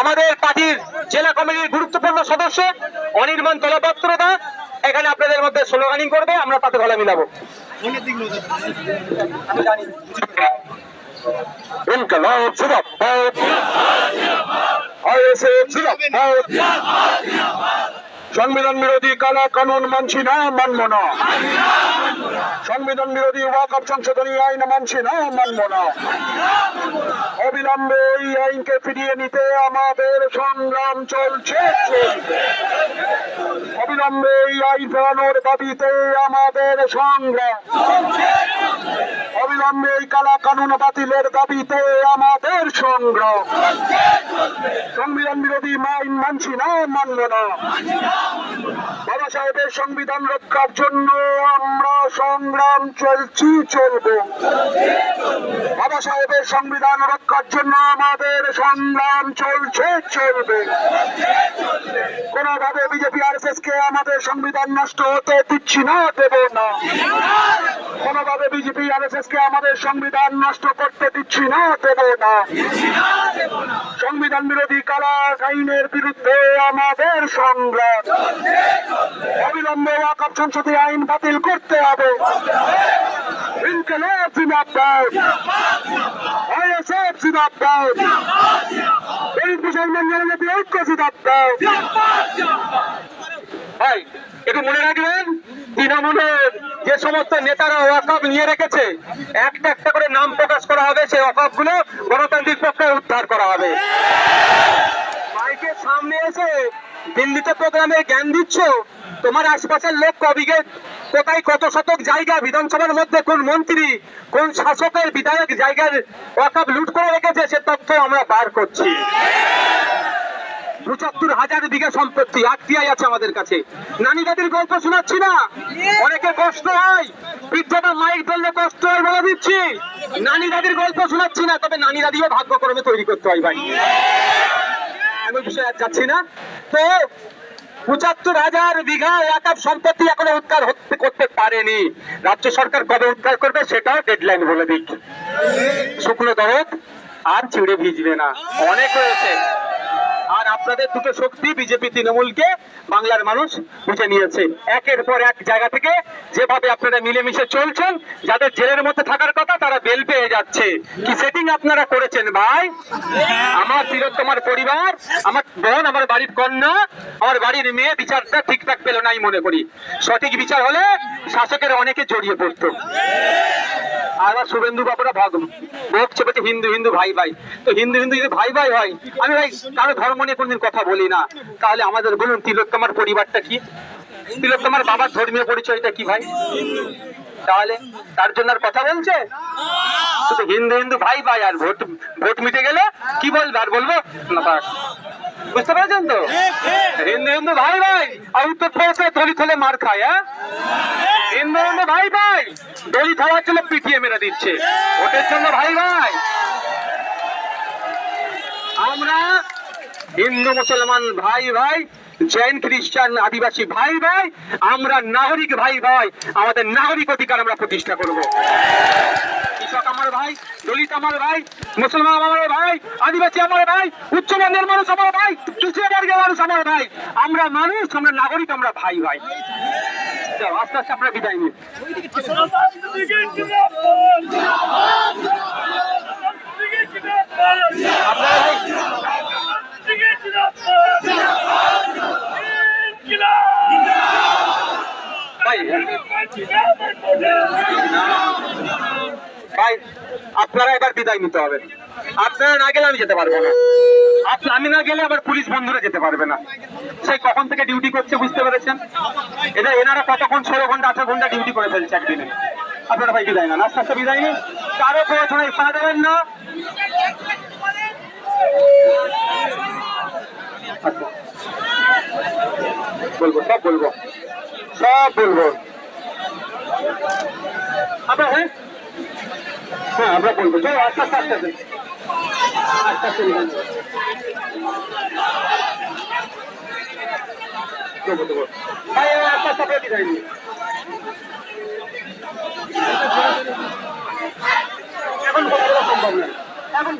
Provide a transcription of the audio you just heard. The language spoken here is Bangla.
আমাদের পার্টির জেলা কমিটির গুরুত্বপূর্ণ সদস্য অনির্বাণ তলাপত্রদা এখানে আপনাদের মধ্যে স্লোগানিং করবে, আমরা তাতে গলা মিলাবো। সংবিধান বিরোধী কালা কানুন মানছি না, মানব না। সংবিধান বিরোধী ওয়াকফ সংশোধনী আইন মানছি না, মানব না। অবিলম্বে এই আইনকে ফিরিয়ে নিতে আমাদের সংগ্রাম চলছে। অবিলম্বে এই আইন ফেরানোর দাবিতে আমাদের সংগ্রাম। অবিলম্বে এই কালা কানুন বাতিলের দাবিতে আমাদের সংগ্রাম। সংবিধান বিরোধী আইন মানছি না, মানব না। বাবা সাহেবের সংবিধান রক্ষার জন্য সংগ্রাম চলছি চলব। বাবা সাহেবের সংবিধান রক্ষার জন্য আমাদের সংগ্রাম চলছে, চলবে। কোনোভাবে বিজেপি আর কে আমাদের সংবিধান নষ্ট হতে দিচ্ছি না, দেব না। কোনোভাবে বিজেপি আর কে আমাদের সংবিধান নষ্ট করতে দিচ্ছি না দেব না। সংবিধান বিরোধী কালা আইনের বিরুদ্ধে আমাদের সংগ্রাম। অবিলম্বে ওয়াকফ সংসদে আইন বাতিল করতে হবে। ইনকলাব জিন্দাবাদ। আইএসএফ জিন্দাবাদ। এই মুসলমান জনজাতি ঐক্য জিন্দাবাদ। ভাই একটু মনে রাখবেন তৃণমূলের যে সমস্ত নেতারা ওয়াকফ নিয়ে রেখেছে, একটা একটা করে নাম প্রকাশ করা হবে, সেই ওয়াকফগুলো গণতান্ত্রিক পক্ষে উদ্ধার করা হবে। মাইকের সামনে এসে দিল্লিতে প্রোগ্রামে জ্ঞান দিচ্ছ? তোমার আশপাশের লোক কবিকে কোথায় কত শতক জায়গা বিধানসভার মধ্যে, কোন মন্ত্রী, কোন শাসকের বিধায়ক জায়গার ওয়াকফ লুট করে রেখেছে, সে তথ্য আমরা বার করছি। হাজার বিঘা সম্পত্তি আটটিআই আছে আমাদের কাছে। নানি দাদির গল্প শোনাচ্ছি না? অনেকে কষ্ট হয়। বৃদ্ধটা মাইক ধরলে কষ্ট হয় বলে দিচ্ছি। নানি দাদির গল্প শোনাচ্ছি না, তবে নানি দাদিও ভাগ্যক্রমে তৈরি করতে হয় ভাই। শুকনো দরদ আর চিড়ে ভিজবে না। অনেক হয়েছে। আর আপনাদের দুটো শক্তি বিজেপি তৃণমূলকে বাংলার মানুষ বুঝে নিয়েছে। একের পর এক জায়গা থেকে যেভাবে আপনারা মিলেমিশে চলছেন, যাদের জেলের মধ্যে থাকার কথা তারা বেল পেয়ে যাচ্ছে। কি সেটিং আপনারা করেছেন ভাই? আমার তিলোত্তমার পরিবার, আমার বোন, আমার বাড়ির কন্যা, আমার বাড়ির মেয়ে, বিচারটা ঠিকঠাক পেল নাই মনে করি। সঠিক বিচার হলে শাসকের অনেকে জড়িয়ে পড়তো। আমার শুভেন্দু বাবুরা ভোগ চেপেছে হিন্দু হিন্দু, ভাই ভাই। তো হিন্দু হিন্দু যদি ভাই ভাই হয়, আমি ভাই কারও ধর্ম নিয়ে কোনদিন কথা বলি না। তাহলে আমাদের বলুন তিলোত্তমার পরিবারটা কি? তিলোত্তমার বাবার ধর্মীয় পরিচয়টা কি ভাই? তাহলে তার জন্য আর কথা বলছে? হিন্দু হিন্দু, ভাই ভাই, আর ভোট ভোট মিটে গেলে কি বলবে আর বলব? না। বুঝতে পেরেছেন তো? হিন্দু হিন্দু ভাই ভাই, আর উত্তর প্রদেশে মার খায় হ্যাঁ? হিন্দু ভাই ভাই জন্য পিটিয়ে মেরে দিচ্ছে। জন্য ভাই ভাই। আমরা হিন্দু, মুসলমান ভাই ভাই, জৈন, খ্রিস্টান, আদিবাসী ভাই ভাই, আমরা নাগরিক ভাই ভাই, আমাদের নাগরিক অধিকার আমরা প্রতিষ্ঠা করব। কৃষক আমার ভাই, দলিত আমার ভাই, মুসলমান আমার ভাই, আদিবাসী আমার ভাই উচ্চবর্ণের মানুষ আমার ভাই, তৃতীয় বর্গের মানুষ আমার ভাই। আমরা মানুষ, আমরা নাগরিক, আমরা ভাই ভাই। আস্তে আস্তে আপনারা বিদায় আপনারা ভাই ভাই, আপনারা এবার বিদায় নিতে হবে। আপনারা না গেলে আমি যেতে পারব না। আমি না গেলে আবার পুলিশ বন্ধুরা যেতে পারবে না। সে কখন থেকে ডিউটি করছে বুঝতে পেরেছেন? এটা এনারা কতক্ষণ ষোলো ঘণ্টা, আঠারো ঘণ্টা ডিউটি করে ফেলছে একদিনে। আপনারা ভাই বিদায় না আস্তে আস্তে বিদায় নিন। কারও প্রয়োজনে ইচ্ছা দেবেন না। আচ্ছা। বলব, সব বলব। সব বলব। আমরা হ্যাঁ? হ্যাঁ আমরা বলব চলো আস্তে আস্তে আস্তে আস্তে আস্তে আস্তে নিয়ে দেবো। ভাই, আস্তে আস্তে আপনারা বিদায় নিন। এখন